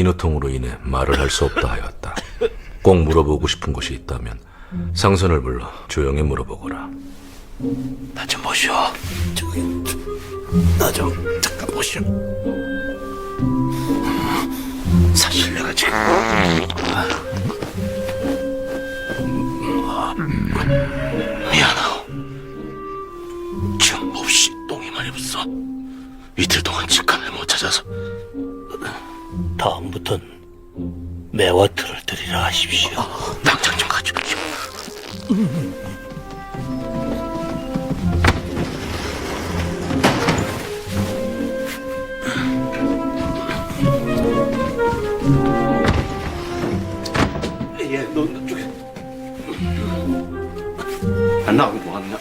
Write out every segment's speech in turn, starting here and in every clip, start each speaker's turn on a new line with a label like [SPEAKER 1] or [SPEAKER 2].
[SPEAKER 1] 인후통으로 인해 말을 할 수 없다 하였다. 꼭 물어보고 싶은 것이 있다면 상선을 불러 조용히 물어보거라.
[SPEAKER 2] 나 좀 보시오. 나 좀 잠깐 보시오. 사실 내가 지금 미안하오. 지금 몹시 똥이 많이 붙어. 이틀 동안 직감을 못 찾아서 다음부턴 매화틀을 드리라 하십시오. 당장 좀 가져오시오. 예, 너, 너 저기 안 나가고 뭐 하느냐?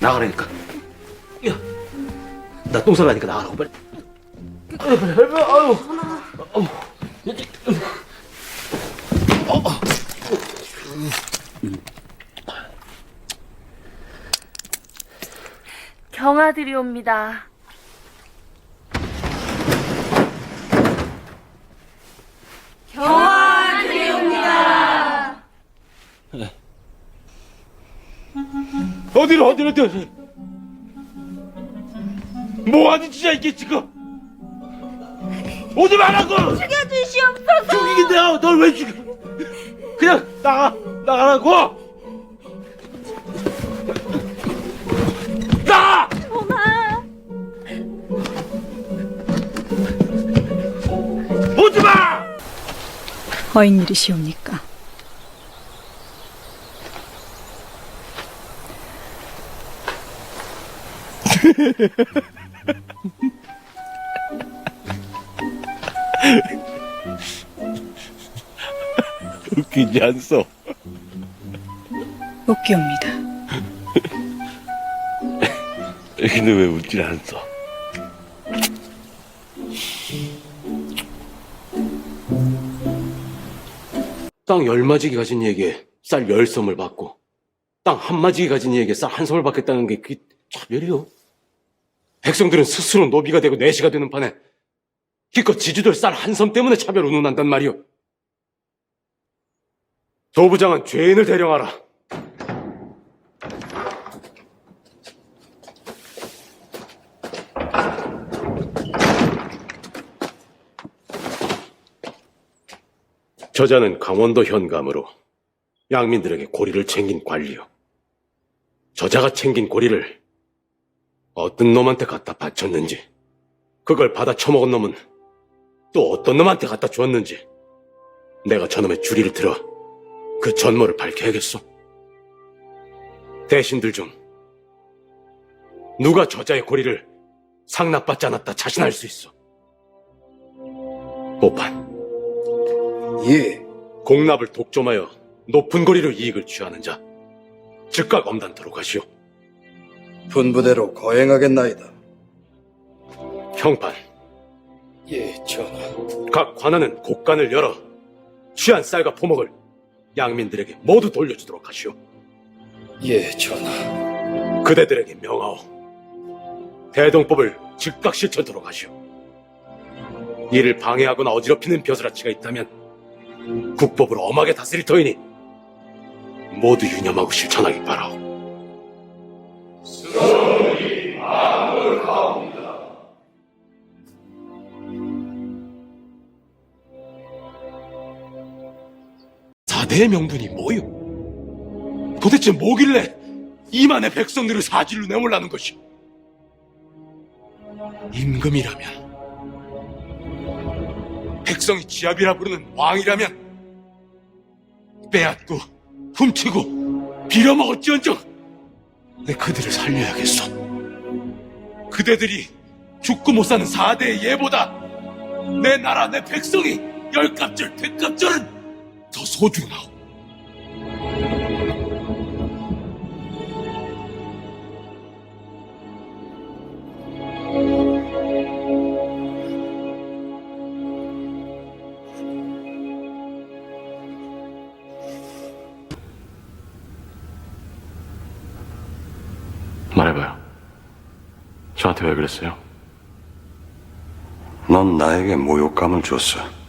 [SPEAKER 2] 나가라니까. 야, 나똥 싸라니까 나가라고 빨리. 아유, 빨리, 아유. 여기. 어, 어.
[SPEAKER 3] 경아들이옵니다.
[SPEAKER 2] 어디로 어디로 어디로 뭐하는 짓이야 이게 지금 오지 말라고
[SPEAKER 3] 죽여주시옵소서!
[SPEAKER 2] 죽이긴 내가 널왜 죽여 그냥 나가 나가라고 나가
[SPEAKER 3] 전하!
[SPEAKER 2] 오지 마
[SPEAKER 4] 어인 일이시옵니까?
[SPEAKER 2] 웃기지 않소?
[SPEAKER 4] 웃기옵니다.
[SPEAKER 2] 근데 왜 웃지 않소? 땅 열마지기 가진 이에게 쌀 열 섬을 받고 땅 한마지기 가진 이에게 쌀 한 섬을 받겠다는 게 그게 차별이요? 백성들은 스스로 노비가 되고 내시가 되는 판에 기껏 지주들 쌀 한 섬 때문에 차별 운운한단 말이오 도부장은 죄인을 대령하라 저자는 강원도 현감으로 양민들에게 고리를 챙긴 관리요. 저자가 챙긴 고리를 어떤 놈한테 갖다 바쳤는지, 그걸 받아 처먹은 놈은 또 어떤 놈한테 갖다 주었는지, 내가 저놈의 주리를 들어 그 전모를 밝혀야겠소. 대신들 중 누가 저자의 고리를 상납받지 않았다 자신할 수 있어. 오판.
[SPEAKER 5] 예,
[SPEAKER 2] 공납을 독점하여 높은 거리로 이익을 취하는 자 즉각 엄단토록 하시오.
[SPEAKER 5] 분부대로 거행하겠나이다.
[SPEAKER 2] 형판,
[SPEAKER 5] 예, 전하.
[SPEAKER 2] 각 관하는 곡간을 열어 취한 쌀과 포목을 양민들에게 모두 돌려주도록 하시오.
[SPEAKER 5] 예, 전하.
[SPEAKER 2] 그대들에게 명하오. 대동법을 즉각 실천토록 하시오. 이를 방해하거나 어지럽히는 벼슬아치가 있다면 국법을 엄하게 다스릴 터이니 모두 유념하고 실천하기 바라오. 사대의 명분이 뭐요? 도대체 뭐길래 이만의 백성들을 사질로 내몰라는 것이? 임금이라면 백성이 지압이라 부르는 왕이라면 빼앗고 훔치고 빌어먹을지언정 내 그들을 살려야겠소. 그대들이 죽고 못 사는 사대의 예보다 내 나라 내 백성이 열갑절 백갑절은 더 소중하오. 말해봐요. 저한테 왜 그랬어요?
[SPEAKER 6] 넌 나에게 모욕감을 줬어.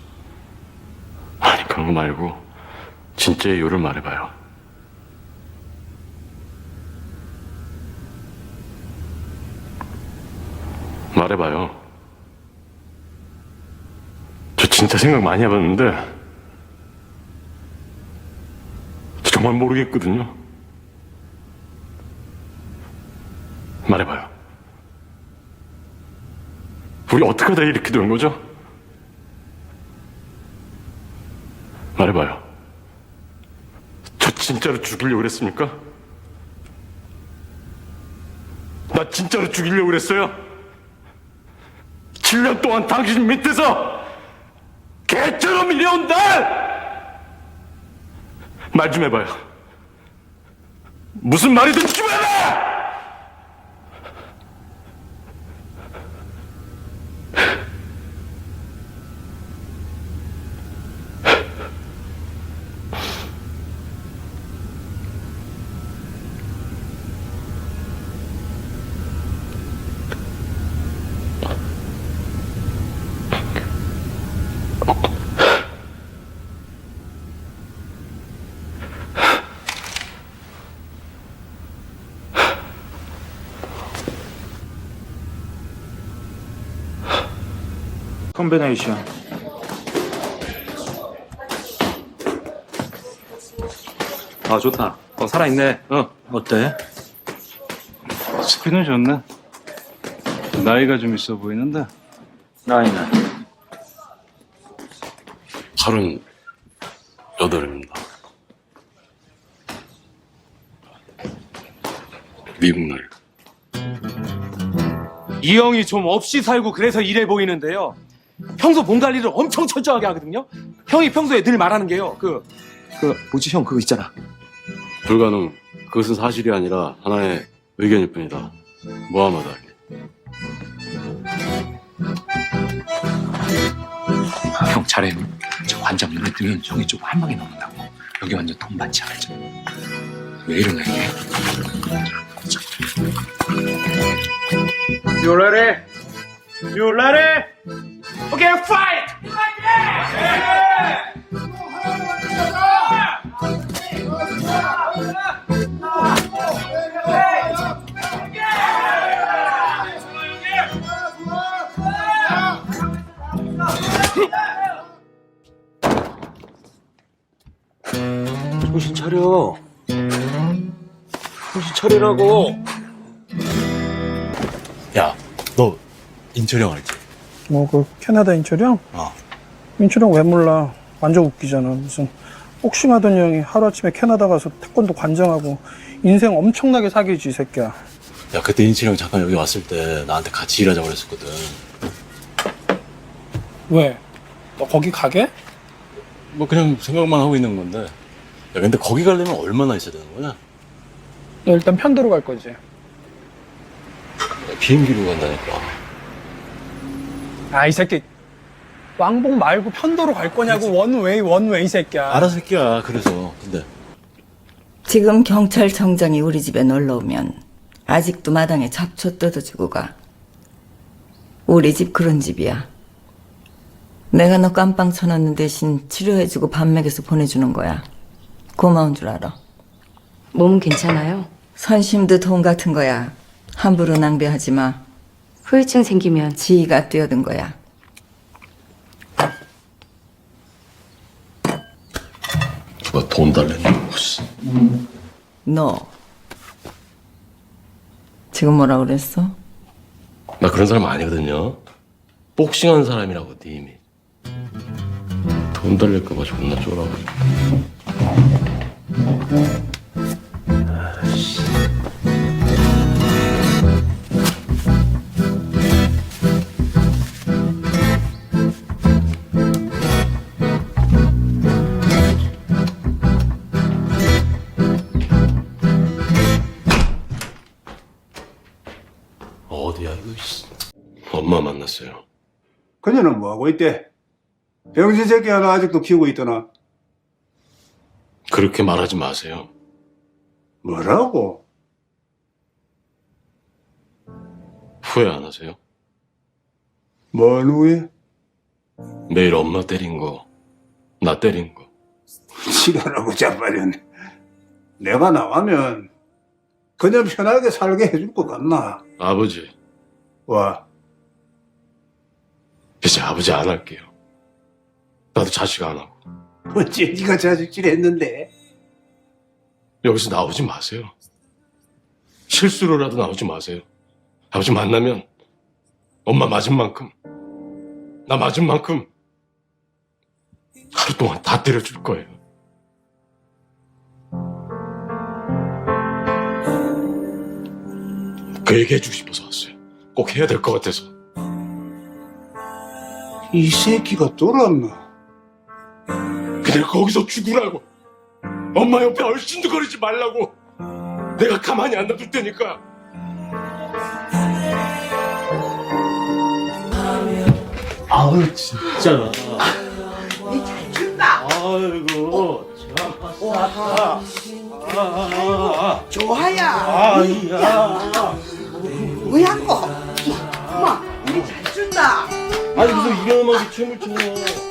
[SPEAKER 7] 그런 거 말고 진짜 이유를 말해봐요. 말해봐요. 저 진짜 생각 많이 해봤는데 저 정말 모르겠거든요. 말해봐요. 우리 어떻게 하다 이렇게 된 거죠? 말해봐요. 저 진짜로 죽이려고 그랬습니까? 나 진짜로 죽이려고 그랬어요? 7년 동안 당신 밑에서 개처럼 일해온 날! 말 좀 해봐요. 무슨 말이든 좀 해봐!
[SPEAKER 8] 컴비네이션 아 좋다 어 살아있네 어 어때?
[SPEAKER 9] 스피는 좋네. 나이가 좀 있어 보이는데.
[SPEAKER 8] 나이는
[SPEAKER 7] 서른 여덟입니다. 미국 날.
[SPEAKER 10] 이 형이 좀 없이 살고 그래서 이래 보이는데요. 평소 몸 관리를 엄청 철저하게 하거든요. 형이 평소에 늘 말하는 게요. 그, 그, 뭐지, 형, 그거 있잖아.
[SPEAKER 7] 불가능. 그것은 사실이 아니라 하나의 의견일 뿐이다. 무함하다하게.
[SPEAKER 11] 형 잘해. 저 관장 눈에 뜨면 형이 좀 한 방에 넘는다고. 여기 완전 돈 많지 알죠? 왜 이러나 이게?
[SPEAKER 10] Okay, fight!
[SPEAKER 7] 정신 차려. 정신 차리라고.
[SPEAKER 12] 야, 너 인철형 알지?
[SPEAKER 13] 뭐 그 캐나다 인철형?
[SPEAKER 12] 어.
[SPEAKER 13] 인철형 왜 몰라? 완전 웃기잖아. 무슨 복싱하던 형이 하루아침에 캐나다 가서 태권도 관장하고 인생 엄청나게 사귀지 이 새끼야.
[SPEAKER 12] 야, 그때 인철 형 잠깐 여기 왔을 때 나한테 같이 일하자고 그랬었거든.
[SPEAKER 13] 왜? 너 거기 가게?
[SPEAKER 12] 뭐 그냥 생각만 하고 있는 건데. 야, 근데 거기 가려면 얼마나 있어야 되는 거냐?
[SPEAKER 13] 너 일단 편도로 갈 거지.
[SPEAKER 12] 야, 비행기로 간다니까.
[SPEAKER 13] 아 이 새끼 왕복 말고 편도로 갈 거냐고 원웨이 원웨이 이 새끼야.
[SPEAKER 12] 알아, 새끼야. 그래서. 근데.
[SPEAKER 4] 지금 경찰청장이 우리 집에 놀러 오면 아직도 마당에 잡초 뜯어주고 가. 우리 집 그런 집이야. 내가 너 깜빵 쳐넣는 대신 치료해주고 밥 먹여서 보내주는 거야. 고마운 줄 알아.
[SPEAKER 14] 몸 괜찮아요?
[SPEAKER 4] 선심도 돈 같은 거야. 함부로 낭비하지 마.
[SPEAKER 14] 후유증 생기면
[SPEAKER 4] 지희가 뛰어든 거야.
[SPEAKER 7] 누가 돈 달랬냐고. 씨.
[SPEAKER 4] 너 지금 뭐라 그랬어?
[SPEAKER 7] 나 그런 사람 아니거든요. 복싱하는 사람이라고, 님이. 돈 달릴까봐 존나 쫄아가지고.
[SPEAKER 15] 그녀는 뭐하고 있대? 병신 새끼 하나 아직도 키우고 있더나.
[SPEAKER 7] 그렇게 말하지 마세요.
[SPEAKER 15] 뭐라고?
[SPEAKER 7] 후회 안 하세요?
[SPEAKER 15] 뭔 후에?
[SPEAKER 2] 매일 엄마 때린 거, 나 때린 거.
[SPEAKER 15] 지랄하고 자빠련. 내가 나가면 그냥 편하게 살게 해줄 것 같나?
[SPEAKER 2] 아버지,
[SPEAKER 15] 와,
[SPEAKER 2] 이제 아버지 안 할게요. 나도 자식 안 하고.
[SPEAKER 15] 어째 네가 자식질 했는데?
[SPEAKER 2] 여기서 나오지 마세요. 실수로라도 나오지 마세요. 아버지 만나면 엄마 맞은 만큼, 나 맞은 만큼 하루 동안 다 때려줄 거예요. 그 얘기 해 주고 싶어서 왔어요. 꼭 해야 될 것 같아서.
[SPEAKER 15] 이 새끼가 돌았나?
[SPEAKER 2] 그냥 거기서 죽으라고. 엄마 옆에 얼씬도 거리지 말라고. 내가 가만히 안 놔둘 테니까.
[SPEAKER 7] 아우 진짜. 니잘 춘다. 아이고
[SPEAKER 16] 좋아야.
[SPEAKER 7] 아이야.
[SPEAKER 16] 뭐야고?
[SPEAKER 7] 음악이 춤을 춰.